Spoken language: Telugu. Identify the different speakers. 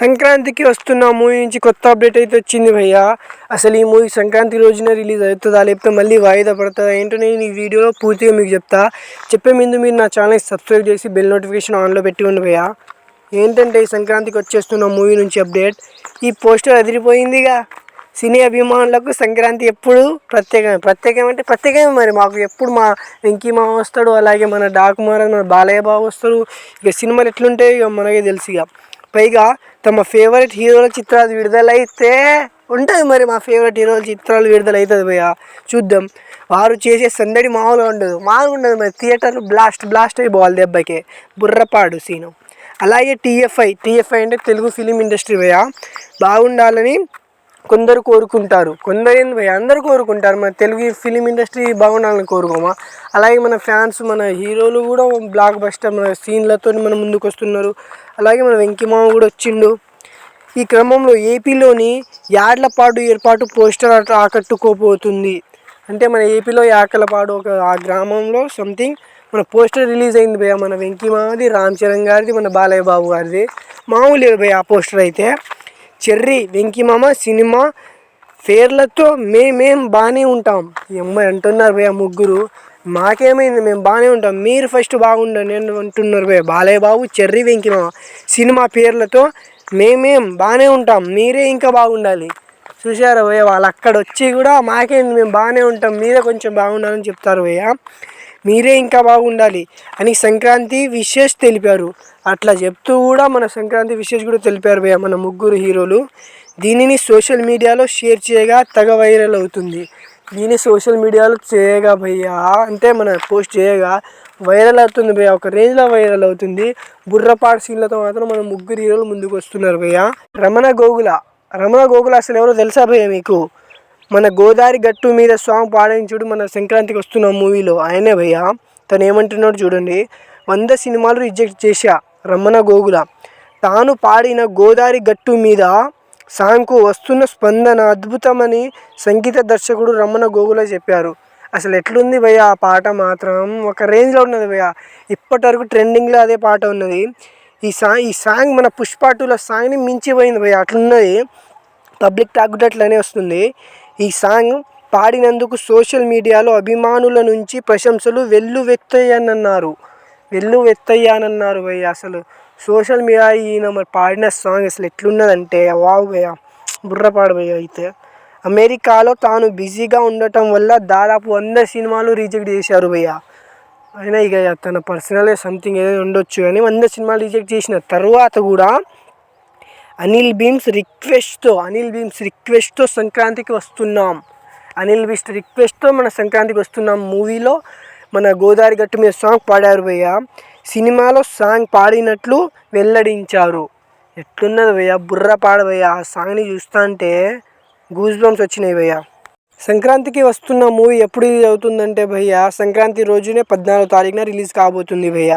Speaker 1: సంక్రాంతికి వస్తున్న మూవీ నుంచి కొత్త అప్డేట్ అయితే వచ్చింది భయ్య. అసలు ఈ మూవీ సంక్రాంతి రోజున రిలీజ్ అవుతుందా లేకపోతే మళ్ళీ వాయిదా పడుతుందా ఏంటో నేను ఈ వీడియోలో పూర్తిగా మీకు చెప్తా. చెప్పే ముందు మీరు నా ఛానల్ సబ్స్క్రైబ్ చేసి బెల్ నోటిఫికేషన్ ఆన్లో పెట్టి ఉండి భయ్య. ఏంటంటే ఈ సంక్రాంతికి వచ్చేస్తున్న మూవీ నుంచి అప్డేట్. ఈ పోస్టర్ అదిరిపోయిందిగా. సినీ అభిమానులకు సంక్రాంతి ఎప్పుడు ప్రత్యేకమే. ప్రత్యేకం అంటే ప్రత్యేకమే మరి మాకు. ఎప్పుడు మా వెంకీ మామ వస్తాడు అలాగే మన డాకుమార్ మన బాలయ్య బాబు వస్తారు ఇక సినిమాలు ఎట్లుంటాయి ఇక మనకే తెలుసు ఇక. పైగా తమ ఫేవరెట్ హీరోల చిత్రాలు విడుదలైతే ఉంటుంది మరి మా ఫేవరెట్ హీరోల చిత్రాలు విడుదల అవుతుంది చూద్దాం. వారు చేసే సందడి మామూలుగా ఉండదు. మామూలుగా ఉండదు మరి. థియేటర్లు బ్లాస్ట్ బ్లాస్ట్ అయిపోవాలి దెబ్బకే. బుర్రపాడు సీను అలాగే టీఎఫ్ఐ టీఎఫ్ఐ అంటే తెలుగు ఫిలిం ఇండస్ట్రీ భయ బాగుండాలని కొందరు కోరుకుంటారు. కొందరు ఏంది భయ్య? అందరూ కోరుకుంటారు. మన తెలుగు ఫిలిం ఇండస్ట్రీ బాగుండాలని కోరుకోమా? అలాగే మన ఫ్యాన్స్ మన హీరోలు కూడా బ్లాక్ బస్టర్ మన సీన్లతో మన ముందుకు వస్తున్నారు అలాగే మన వెంకిమామ కూడా వచ్చిండు. ఈ క్రమంలో ఏపీలోని యాడ్లపాడు ఏర్పాటు పోస్టర్ అట్లా ఆకట్టుకోబోతుంది. అంటే మన ఏపీలో యాకలపాడు ఒక ఆ గ్రామంలో సంథింగ్ మన పోస్టర్ రిలీజ్ అయింది భయ మన వెంకిమామది రామ్ చరణ్ గారిది మన బాలయ్య బాబు గారిది. మామూలు భయ ఆ పోస్టర్ అయితే. చెర్రీ వెంకిమామ సినిమా పేర్లతో మేమేం బాగానే ఉంటాం. అమ్మాయి అంటున్నారు భయ ముగ్గురు. మాకేమైంది? మేము బాగానే ఉంటాం. మీరు ఫస్ట్ బాగుండండి అని అంటున్నారు భయ బాలయ్య బాబు చెర్రీ వెంకిమామ సినిమా పేర్లతో మేమేం బాగానే ఉంటాం. మీరే ఇంకా బాగుండాలి. చూసారా భయ్య? వాళ్ళు అక్కడ వచ్చి కూడా మాకేంది? మేము బాగానే ఉంటాం. మీరే కొంచెం బాగుండాలని చెప్తారు భయ్య. మీరే ఇంకా బాగుండాలి అని సంక్రాంతి విషెస్ తెలిపారు. అట్లా చెప్తూ కూడా మన సంక్రాంతి విషెస్ కూడా తెలిపారు భయ్య మన ముగ్గురు హీరోలు. దీనిని సోషల్ మీడియాలో షేర్ చేయగా తెగ వైరల్ అవుతుంది. దీన్ని సోషల్ మీడియాలో చేయగా భయ్యా అంటే మన పోస్ట్ చేయగా వైరల్ అవుతుంది భయ్య. ఒక రేంజ్లో వైరల్ అవుతుంది. బుర్రపాటు సీన్లతో మాత్రం మన ముగ్గురు హీరోలు ముందుకు వస్తున్నారు భయ్య. రమణ గోగుల రమణ గోగుల అసలు ఎవరో తెలుసా భయ్య మీకు? మన గోదావరి గట్టు మీద సాంగ్ పాడించుడు మన సంక్రాంతికి వస్తున్న మూవీలో. ఆయనే భయ్య తను ఏమంటున్నాడు చూడండి. వంద సినిమాలు రిజెక్ట్ చేశా రమణ గోగుల. తాను పాడిన గోదావరి గట్టు మీద సాంగ్కు వస్తున్న స్పందన అద్భుతమని సంగీత దర్శకుడు రమణ గోగుల చెప్పారు. అసలు ఎట్లుంది భయ్య ఆ పాట మాత్రం? ఒక రేంజ్లో ఉన్నది భయ్య. ఇప్పటి వరకు ట్రెండింగ్లో అదే పాట ఉన్నది. ఈ సాంగ్ ఈ సాంగ్ మన పుష్ప టూల సాంగ్ని మించిపోయింది భయ్య. అట్లున్నది పబ్లిక్ టాక్ అట్లనే వస్తుంది. ఈ సాంగ్ పాడినందుకు సోషల్ మీడియాలో అభిమానుల నుంచి ప్రశంసలు వెల్లువెత్తయ్యానన్నారు వెల్లువెత్తయ్యానన్నారు భయ్య. అసలు సోషల్ మీడియా ఈయన మరి పాడిన సాంగ్ అసలు ఎట్లున్నదంటే వావ్ భయ్య. బుర్రపాడు భయ్య అయితే. అమెరికాలో తాను బిజీగా ఉండటం వల్ల దాదాపు వంద సినిమాలు రిజెక్ట్ చేశారు భయ్య. అయినా ఇక తన పర్సనల్ సంథింగ్ ఏదైనా ఉండొచ్చు కానీ వంద సినిమాలు రిజెక్ట్ చేసిన తర్వాత కూడా అనిల్ భీమ్స్ రిక్వెస్ట్తో అనిల్ భీమ్స్ రిక్వెస్ట్తో సంక్రాంతికి వస్తున్నాం. అనిల్ భీమ్స్ రిక్వెస్ట్తో మన సంక్రాంతికి వస్తున్నాం. మూవీలో మన గోదావరి గట్టు మీద సాంగ్ పాడారు భయ్య. సినిమాలో సాంగ్ పాడినట్లు వెల్లడించారు. ఎట్లున్నది భయ్య? బుర్ర పాడు ఆ సాంగ్ని చూస్తా అంటే గూస్ బంప్స్ వచ్చినాయి భయ్య. సంక్రాంతికి వస్తున్న మూవీ ఎప్పుడు రిలీజ్ అవుతుందంటే భయ్య సంక్రాంతి రోజునే పద్నాలుగు తారీఖున రిలీజ్ కాబోతుంది భయ్య.